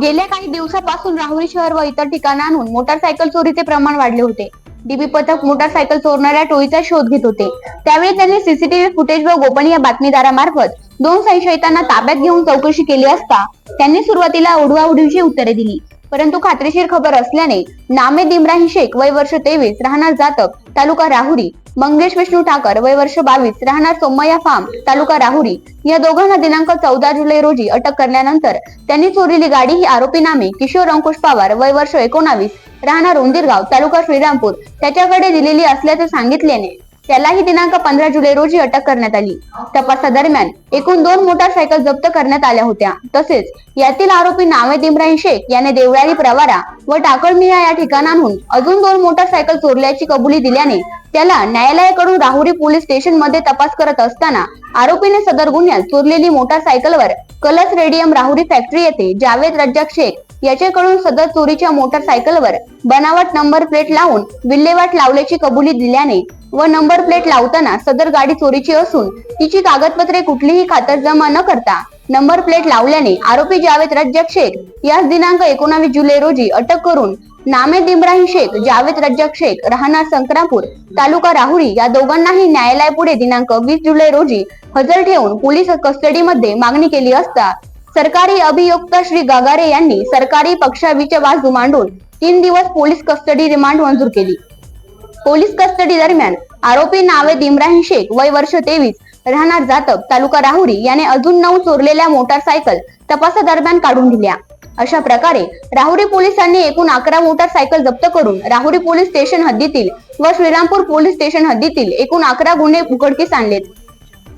गेल्या काही दिवसापासून राहुरी शहर व इतर ठिकाणांहून मोटारसायकल चोरीचे प्रमाण वाढले होते. डीबी पथक मोटारसायकल चोरणाऱ्या टोळीचा शोध घेत होते. त्यावेळी त्यांनी सीसीटीव्ही फुटेज व गोपनीय बातमीदारामार्फत दोन संशयितांना ताब्यात घेऊन चौकशी केली असता त्यांनी सुरुवातीला उडवाउडवीची उत्तरे दिली. परंतु खात्रीशीर खबर असल्याने नामे दिमराही शेख वय वर्ष तेवीस राहणार जातक तालुका राहुरी मंगेश विष्णू ठाकर वय वर्ष बावीस राहणार सोमय्या फार्म तालुका राहुरी. या दोघांना दिनांक चौदा जुलै रोजी अटक करण्यानंतर त्यांनी चोरीली गाडी ही आरोपी नामे किशोर अंकुश पवार वय वर्ष एकोणावीस राहणार उंदीरगाव तालुका श्रीरामपूर. त्याच्याकडे दिलेली असल्याचे सांगितल्याने त्यालाही दिनांक पंधरा जुलै रोजी अटक करण्यात आली. तपासादरम्यान एकूण दोन मोटारसायकल जप्त करण्यात आल्या होत्या. तसेच यातील आरोपी नावेद इम्राहिम शेख याने देवळाली प्रवारा व टाकळमिया या ठिकाणांहून अजून दोन मोटारसायकल चोरल्याची कबुली दिल्याने त्याला न्यायालयाकडून राहुरी पोलीस स्टेशनमध्ये तपास करत असताना आरोपीने सदर गुन्ह्यात चोरलेली मोटारसायकलवर कलस रेडियम राहुरी फॅक्टरी येथे जावेद रज्जाक शेख याच्याकडून सदर चोरीच्या मोटारसायकलवर बनावट नंबर प्लेट लावून विल्हेवाट लावल्याची कबुली दिल्याने व नंबर प्लेट लावताना सदर गाडी चोरीची असून तिची कागदपत्रे कुठलीही खातरजमा न करता नंबर प्लेट लावल्याने आरोपी जावेद रज्जाक शेख याच दिनांक एकोणावीस जुलै रोजी अटक करून नामेद इब्राहिम शेख जावेद रज्जक शेख राहणार संक्रापूर तालुका राहुरी या दोघांनाही न्यायालयापुढे दिनांक वीस जुलै रोजी हजर ठेवून पोलीस कस्टडीमध्ये मागणी केली असता सरकारी अभियुक्त श्री गागारे यांनी सरकारी पक्षावीच्या बाजू मांडून तीन दिवस पोलीस कस्टडी रिमांड मंजूर केली. पोलीस कस्टडी दरम्यान आरोपी नावेद इम्राहिम शेख वय वर्ष तेवीस राहणार जातक तालुका राहुरी याने अजून नऊ चोरलेल्या मोटारसायकल तपासादरम्यान काढून दिल्या. अशा प्रकारे राहुरी पोलिसांनी एकूण अकरा मोटारसायकल जप्त करून राहुरी पोलीस स्टेशन हद्दीतील व श्रीरामपूर पोलीस स्टेशन हद्दीतील एकूण अकरा गुन्हे उघडकीस आणलेत.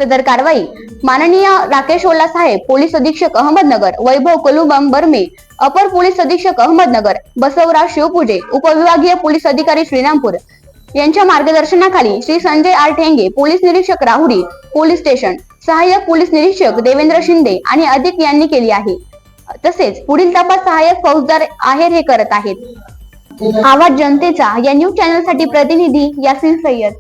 सदर कारवाई माननीय राकेश ओला साहेब पोलीस अधीक्षक अहमदनगर वैभव कलुबम बर्मे अपर पोलीस अधीक्षक अहमदनगर बसवराव शिवपूजे उपविभागीय पोलीस अधिकारी श्रीरामपूर यांच्या मार्गदर्शनाखाली श्री संजय आर ठेंगे पोलीस निरीक्षक राहुरी पोलीस स्टेशन सहाय्यक पोलीस निरीक्षक देवेंद्र शिंदे आणि अधिक यांनी केली आहे. तसेच पुढील तपास सहाय्यक फौजदार आहेर हे करत आहेत. आवाज जनतेचा या न्यूज चॅनलसाठी प्रतिनिधी यासिन सय्यद.